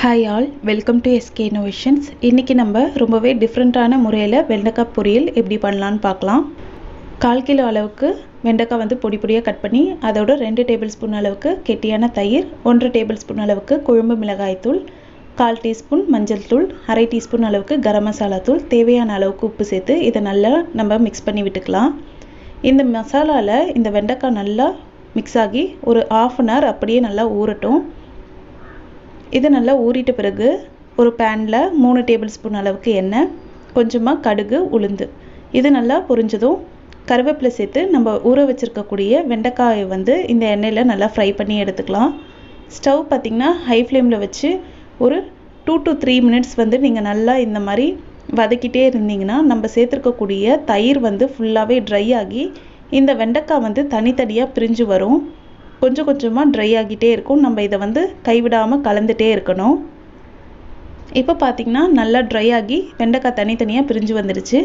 Hi all welcome to SK innovations இன்றைக்கி நம்ம ரொம்பவே டிஃப்ரெண்ட்டான முறையில் வெண்டைக்காய் பொரியல் எப்படி பண்ணலான்னு பார்க்கலாம். கால் கிலோ அளவுக்கு வெண்டைக்காய் வந்து பொடி பொடியாக கட் பண்ணி அதோட ரெண்டு டேபிள் ஸ்பூன் அளவுக்கு கெட்டியான தயிர் ஒன்றரை டேபிள் ஸ்பூன் அளவுக்கு குழம்பு மிளகாய்த்தூள் கால் டீஸ்பூன் மஞ்சள் தூள் அரை டீஸ்பூன் அளவுக்கு கரம் மசாலா தூள் தேவையான அளவுக்கு உப்பு சேர்த்து இதை நல்லா நம்ம மிக்ஸ் பண்ணி விட்டுக்கலாம். இந்த மசாலாவில் இந்த வெண்டைக்காய் நல்லா மிக்ஸ் ஆகி ஒரு ஆஃப் அன் ஹவர் அப்படியே நல்லா ஊறட்டும். இது நல்லா ஊறிட்ட பிறகு ஒரு பேனில் மூணு டேபிள் ஸ்பூன் அளவுக்கு எண்ணெய் கொஞ்சமாக கடுகு உளுந்து. இது நல்லா பொரிஞ்சதும் கருவேப்பிலை சேர்த்து நம்ம ஊற வச்சுருக்கக்கூடிய வெண்டைக்காயை வந்து இந்த எண்ணெயில் நல்லா ஃப்ரை பண்ணி எடுத்துக்கலாம். ஸ்டவ் பார்த்திங்கன்னா ஹை ஃப்ளேமில் வச்சு ஒரு டூ டு த்ரீ மினிட்ஸ் வந்து நீங்கள் நல்லா இந்த மாதிரி வதக்கிட்டே இருந்தீங்கன்னா நம்ம சேர்த்துருக்கக்கூடிய தயிர் வந்து ஃபுல்லாகவே ட்ரை ஆகி இந்த வெண்டைக்காய் வந்து தனித்தனியாக பிரிஞ்சு வரும். கொஞ்சம் கொஞ்சமாக ட்ரை ஆகிட்டே இருக்கும். நம்ம இதை வந்து கைவிடாமல் கலந்துகிட்டே இருக்கணும். இப்போ பார்த்திங்கன்னா நல்லா ட்ரை ஆகி வெண்டைக்காய் தனித்தனியாக பிரிஞ்சு வந்துடுச்சு.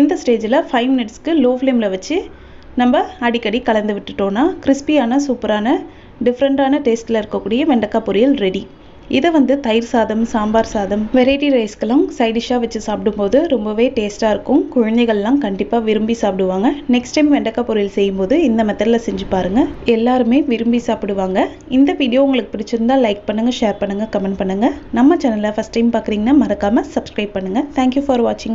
இந்த ஸ்டேஜில் ஃபைவ் மினிட்ஸ்க்கு லோ ஃப்ளேமில் வச்சு நம்ம அடிக்கடி கலந்து விட்டுட்டோன்னா கிறிஸ்பியான சூப்பரான டிஃப்ரெண்ட்டான டேஸ்ட்டில் இருக்கக்கூடிய வெண்டைக்காய் பொரியல் ரெடி இதை வந்து தயிர் சாதம் சாம்பார் சாதம் வெரைட்டி ரைஸ்க்கெல்லாம் சைடிஷ்ஷாக வச்சு சாப்பிடும்போது ரொம்பவே டேஸ்ட்டாக இருக்கும். குழந்தைகள்லாம் கண்டிப்பாக விரும்பி சாப்பிடுவாங்க. நெக்ஸ்ட் டைம் வெண்டைக்காய் பொரியல் செய்யும்போது இந்த மெத்தடில் செஞ்சு பாருங்கள் எல்லாருமே விரும்பி சாப்பிடுவாங்க. இந்த வீடியோ உங்களுக்கு பிடிச்சிருந்தா லைக் பண்ணுங்கள் ஷேர் பண்ணுங்கள் கமெண்ட் பண்ணுங்கள் நம்ம சேனலை ஃபஸ்ட் டைம் பார்க்குறீங்கன்னா மறக்காமல் சப்ஸ்கிரைப் பண்ணுங்கள் தேங்க்யூ ஃபார் வாட்சிங்